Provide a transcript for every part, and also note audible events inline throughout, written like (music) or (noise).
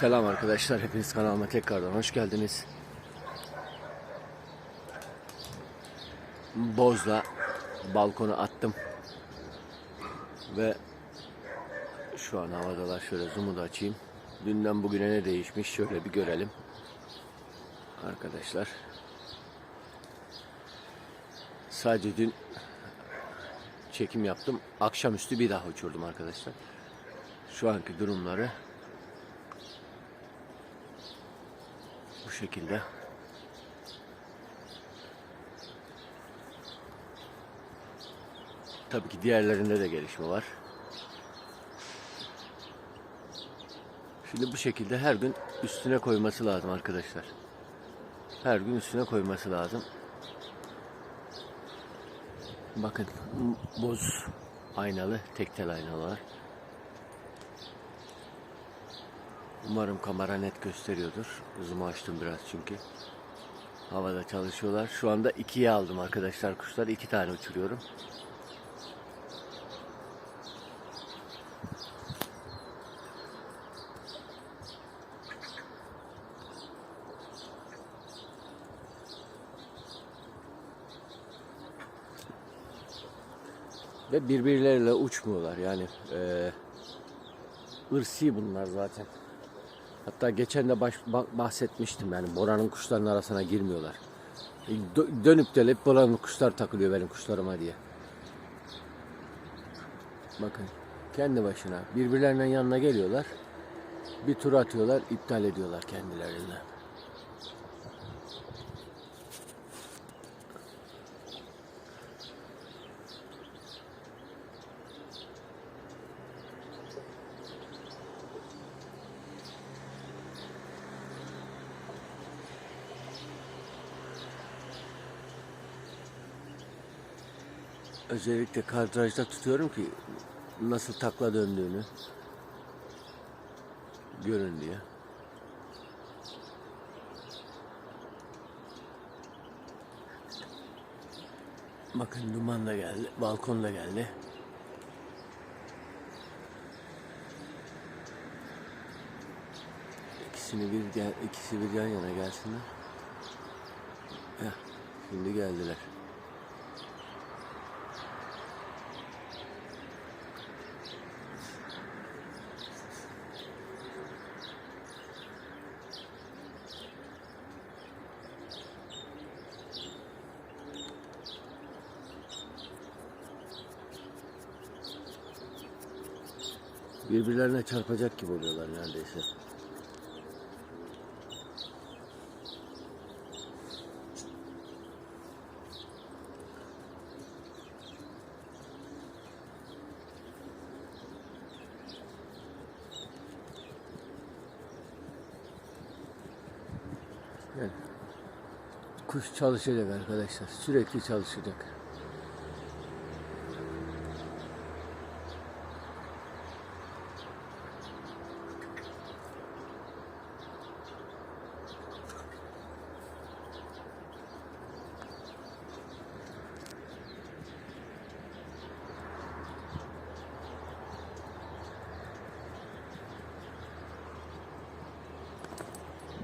Selam arkadaşlar, hepiniz kanalıma tekrardan hoş geldiniz. Bozla balkona attım ve şu an havadalar. Şöyle zoom'u da açayım. Dünden bugüne ne değişmiş şöyle bir görelim. Arkadaşlar. Sadece dün çekim yaptım. Akşamüstü bir daha uçurdum arkadaşlar. Şu anki durumları şekilde. Tabii ki diğerlerinde de gelişme var. Şimdi bu şekilde her gün üstüne koyması lazım arkadaşlar. Her gün üstüne koyması lazım. Bakın boz aynalı, tek tel aynalar. Umarım kamera net gösteriyordur. Zoom'u açtım biraz çünkü. Havada çalışıyorlar. Şu anda ikiye aldım arkadaşlar kuşlar. iki tane uçuruyorum. Ve birbirleriyle uçmuyorlar yani. E, ırsi bunlar zaten. Hatta geçen de baş, ba- bahsetmiştim yani Bora'nın kuşların arasına girmiyorlar. E, dö- dönüp delip Bora'nın kuşlar takılıyor benim kuşlarıma diye. Bakın kendi başına birbirlerinin yanına geliyorlar. Bir tur atıyorlar, iptal ediyorlar kendilerini. Özellikle kadrajda tutuyorum ki nasıl takla döndüğünü görün diye. Bakın duman da geldi, balkon da geldi. İkisini bir ikisi bir yan yana gelsinler. Heh, şimdi geldiler. Birbirlerine çarpacak gibi oluyorlar neredeyse. Yani kuş çalışacak arkadaşlar. Sürekli çalışacak.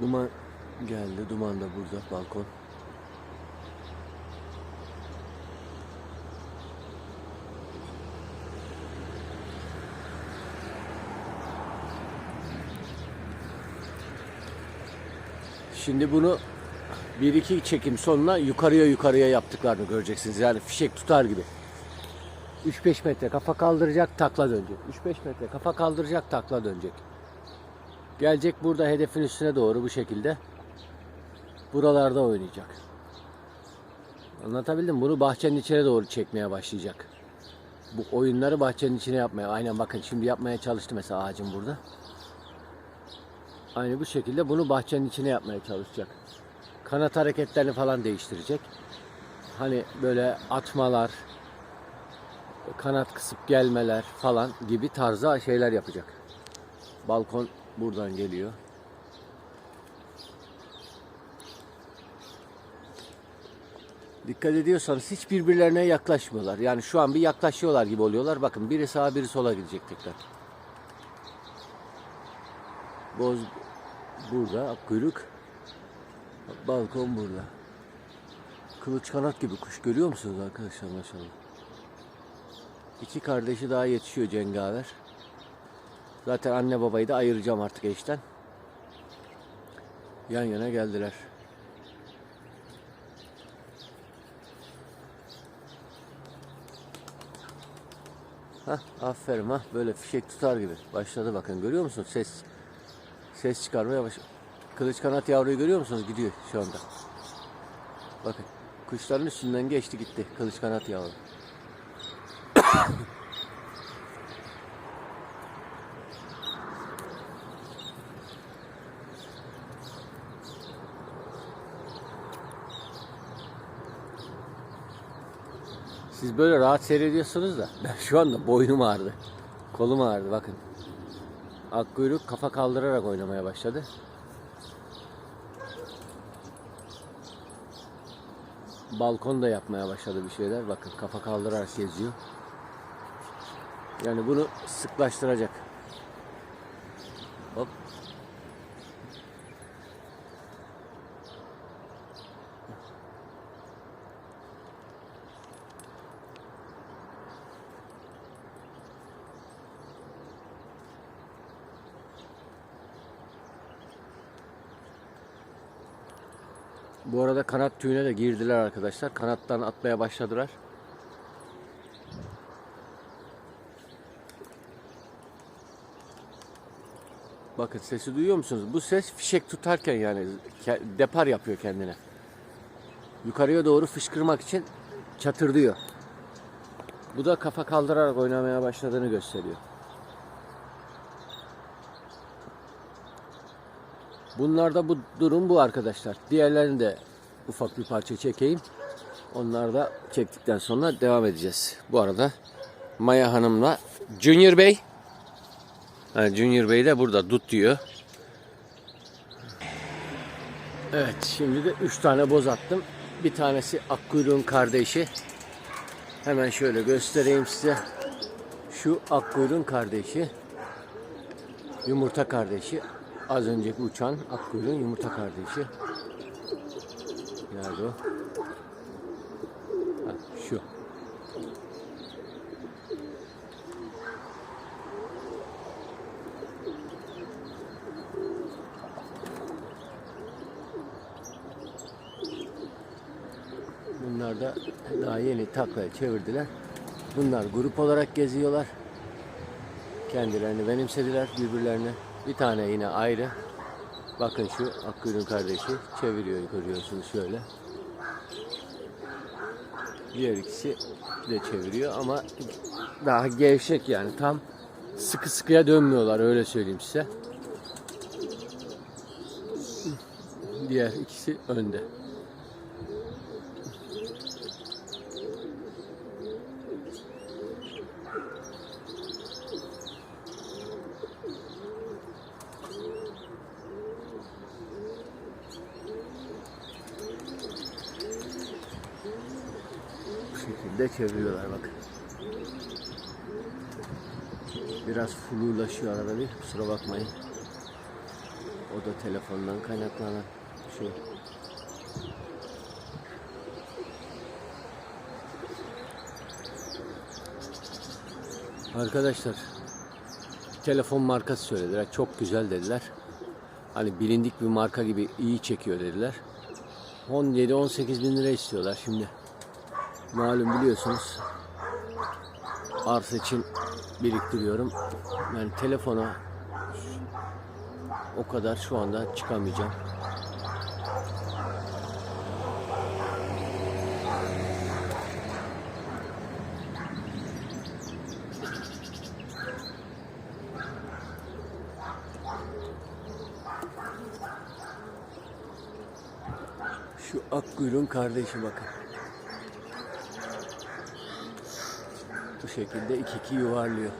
Duman geldi. Duman da burada balkon. Şimdi bunu bir iki çekim sonra yukarıya yukarıya yaptıklarını göreceksiniz. Yani fişek tutar gibi. 3-5 metre kafa kaldıracak takla dönecek. 3-5 metre kafa kaldıracak takla dönecek. Gelecek burada hedefin üstüne doğru bu şekilde. Buralarda oynayacak. Anlatabildim? Bunu bahçenin içine doğru çekmeye başlayacak. Bu oyunları bahçenin içine yapmaya. Aynen bakın şimdi yapmaya çalıştı mesela ağacın burada. Aynı bu şekilde bunu bahçenin içine yapmaya çalışacak. Kanat hareketlerini falan değiştirecek. Hani böyle atmalar, kanat kısıp gelmeler falan gibi tarzda şeyler yapacak. Balkon buradan geliyor. Dikkat ediyorsanız hiç birbirlerine yaklaşmıyorlar. Yani şu an bir yaklaşıyorlar gibi oluyorlar. Bakın biri sağa biri sola gidecek tekrar. Boz burada kuyruk. Balkon burada. Kılıç kanat gibi kuş görüyor musunuz arkadaşlar maşallah. İki kardeşi daha yetişiyor cengaver. Zaten anne babayı da ayıracağım artık eşten. Yan yana geldiler. Hah, aferin ha. Böyle fişek tutar gibi. Başladı bakın. Görüyor musun? Ses ses çıkarmaya baş. Kılıç kanat yavruyu görüyor musunuz? Gidiyor şu anda. Bakın. Kuşların üstünden geçti gitti. Kılıç kanat yavru. Siz böyle rahat seyrediyorsunuz da (laughs) ben şu anda boynum ağrıdı. Kolum ağrıdı bakın. Akkuyruk kafa kaldırarak oynamaya başladı. Balkonda yapmaya başladı bir şeyler. Bakın kafa kaldırarak geziyor. Yani bunu sıklaştıracak. Hop. Bu arada kanat tüyüne de girdiler arkadaşlar. Kanattan atmaya başladılar. Bakın sesi duyuyor musunuz? Bu ses fişek tutarken yani depar yapıyor kendine. Yukarıya doğru fışkırmak için çatırdıyor. Bu da kafa kaldırarak oynamaya başladığını gösteriyor. Bunlarda bu durum bu arkadaşlar. Diğerlerini de ufak bir parça çekeyim. Onlar da çektikten sonra devam edeceğiz. Bu arada Maya Hanım'la Junior Bey ha, Junior Bey de burada dut diyor. Evet şimdi de 3 tane boz attım. Bir tanesi Akkuyruğun kardeşi. Hemen şöyle göstereyim size. Şu Akkuyruğun kardeşi. Yumurta kardeşi. Az önceki uçan Akkuyruğun yumurta kardeşi. Nerede o? Ha, şu. Bunlar da daha yeni taklaya çevirdiler. Bunlar grup olarak geziyorlar. Kendilerini benimsediler birbirlerine. Bir tane yine ayrı. Bakın şu Akkuyruğun kardeşi çeviriyor görüyorsunuz şöyle. Diğer ikisi de çeviriyor ama daha gevşek yani tam sıkı sıkıya dönmüyorlar öyle söyleyeyim size. Diğer ikisi önde. Bu şekilde çeviriyorlar bakın. Biraz flulaşıyor arada bir kusura bakmayın. O da telefondan kaynaklanan şey. Arkadaşlar telefon markası söylediler. Çok güzel dediler. Hani bilindik bir marka gibi iyi çekiyor dediler. 17-18 bin lira istiyorlar şimdi. Malum biliyorsunuz arsa için biriktiriyorum. Yani telefona o kadar şu anda çıkamayacağım. Şu Akkuyruğun kardeşi bakın. Bu şekilde iki iki yuvarlıyor.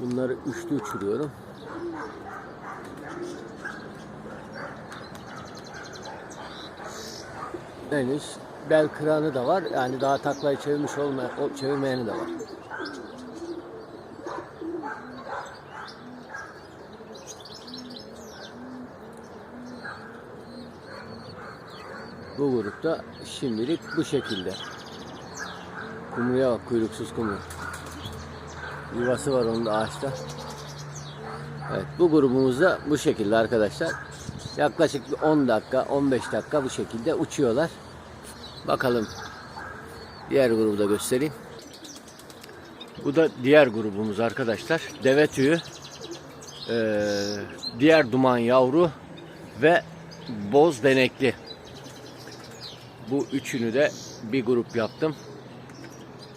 Bunları üçlü uçuruyorum. Henüz bel kıranı da var. Yani daha taklayı çevirmiş olmayan, çevirmeyeni de var. Bu grupta şimdilik bu şekilde. Kumruya bak kuyruksuz kumru. Yuvası var onun da ağaçta. Evet bu grubumuzda bu şekilde arkadaşlar. Yaklaşık bir 10 dakika 15 dakika bu şekilde uçuyorlar. Bakalım diğer grubu da göstereyim. Bu da diğer grubumuz arkadaşlar. Deve tüyü, eee, diğer duman yavru ve boz benekli. Bu üçünü de bir grup yaptım.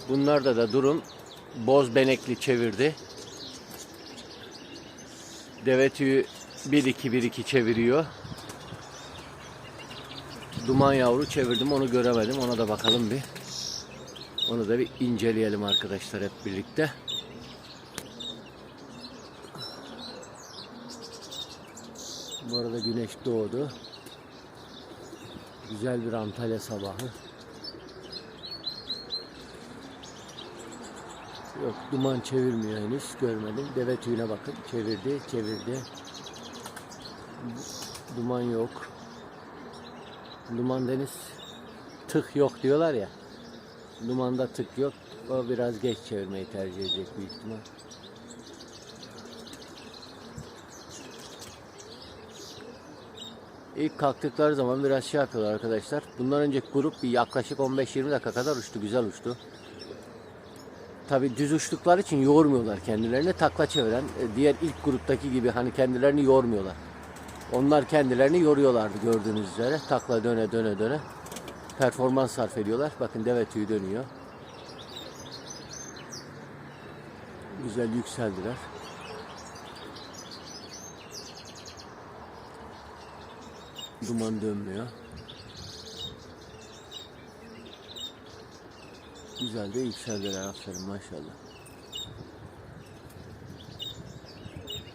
Bunlarda da durum boz benekli çevirdi. Deve tüyü 1-2-1-2 çeviriyor. Duman yavru çevirdim onu göremedim. Ona da bakalım bir. Onu da bir inceleyelim arkadaşlar hep birlikte. Bu arada güneş doğdu. Güzel bir Antalya sabahı. Yok duman çevirmiyor henüz görmedim. Deve tüyüne bakın çevirdi çevirdi. Duman yok. Duman deniz tık yok diyorlar ya. Dumanda tık yok. O biraz geç çevirmeyi tercih edecek büyük ihtimal. İlk kalktıkları zaman biraz şey yapıyorlar arkadaşlar. Bundan önceki grup bir yaklaşık 15-20 dakika kadar uçtu. Güzel uçtu. Tabi düz uçtukları için yormuyorlar kendilerini. Takla çeviren e, diğer ilk gruptaki gibi hani kendilerini yormuyorlar. Onlar kendilerini yoruyorlardı gördüğünüz üzere. Takla döne döne döne. Performans sarf ediyorlar. Bakın deve tüyü dönüyor. Güzel yükseldiler. Duman dönmüyor. Güzel de yükseldiler aferin maşallah.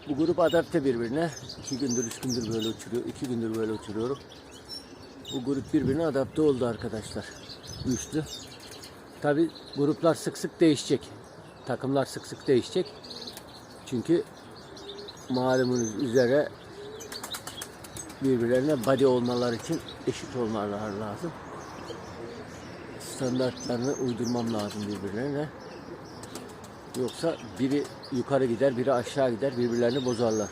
Bu grup adapte birbirine. iki gündür, üç gündür böyle uçuruyor. iki gündür böyle uçuruyorum. Bu grup birbirine adapte oldu arkadaşlar. Güçlü. Tabi gruplar sık sık değişecek. Takımlar sık sık değişecek. Çünkü malumunuz üzere birbirlerine body olmaları için eşit olmaları lazım. Standartlarını uydurmam lazım birbirlerine. Yoksa biri yukarı gider, biri aşağı gider, birbirlerini bozarlar.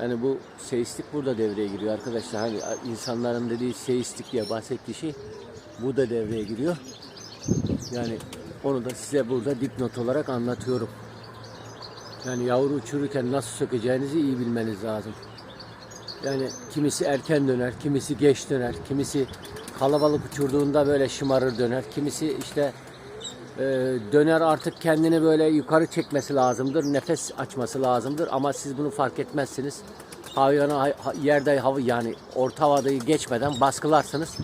Yani bu seistik burada devreye giriyor arkadaşlar. Hani insanların dediği seistik diye bahsettiği şey bu da devreye giriyor. Yani onu da size burada dipnot olarak anlatıyorum. Yani yavru uçururken nasıl sökeceğinizi iyi bilmeniz lazım. Yani kimisi erken döner, kimisi geç döner, kimisi kalabalık uçurduğunda böyle şımarır döner, kimisi işte e, döner artık kendini böyle yukarı çekmesi lazımdır, nefes açması lazımdır ama siz bunu fark etmezsiniz. Hayvanı hay- ha- yerde hava yani orta havadayı geçmeden baskılarsınız.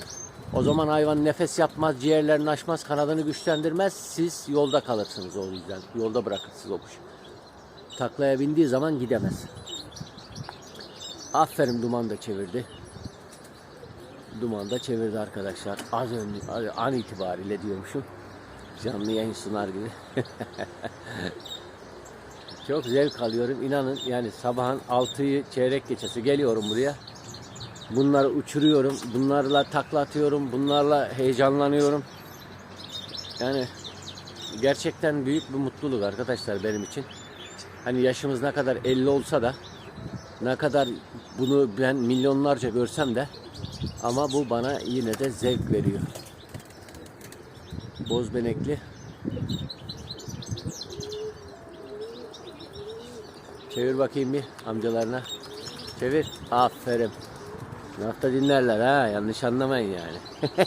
O zaman hayvan nefes yapmaz, ciğerlerini açmaz, kanadını güçlendirmez. Siz yolda kalırsınız o yüzden. Yolda bırakırsınız o kuş. Taklaya bindiği zaman gidemez. Aferin duman da çevirdi. Duman da çevirdi arkadaşlar. Az önce an itibariyle diyormuşum. Canlı yayın sunar gibi. (laughs) Çok zevk alıyorum. İnanın yani sabahın 6'yı çeyrek geçesi geliyorum buraya. Bunları uçuruyorum. Bunlarla takla atıyorum. Bunlarla heyecanlanıyorum. Yani gerçekten büyük bir mutluluk arkadaşlar benim için. Hani yaşımız ne kadar 50 olsa da ne kadar bunu ben milyonlarca görsem de ama bu bana yine de zevk veriyor. Bozbenekli. Çevir bakayım bir amcalarına. Çevir. Aferin. Lafta dinlerler ha. Yanlış anlamayın yani. (laughs)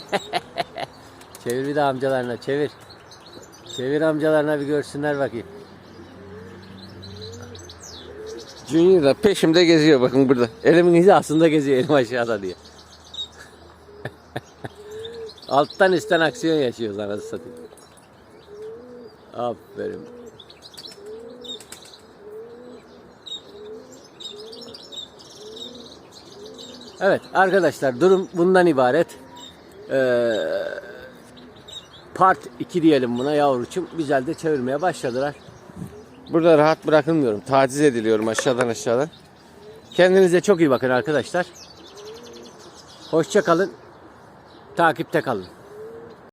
çevir bir de amcalarına. Çevir. Çevir amcalarına bir görsünler bakayım. Junior da peşimde geziyor bakın burada. Elimin izi aslında geziyor elim aşağıda diye. (laughs) Alttan üstten aksiyon yaşıyoruz anasını satayım. Aferin. Evet arkadaşlar durum bundan ibaret. Ee, part 2 diyelim buna yavruçum. Güzel de çevirmeye başladılar. Burada rahat bırakılmıyorum. Taciz ediliyorum aşağıdan aşağıdan. Kendinize çok iyi bakın arkadaşlar. Hoşça kalın. Takipte kalın.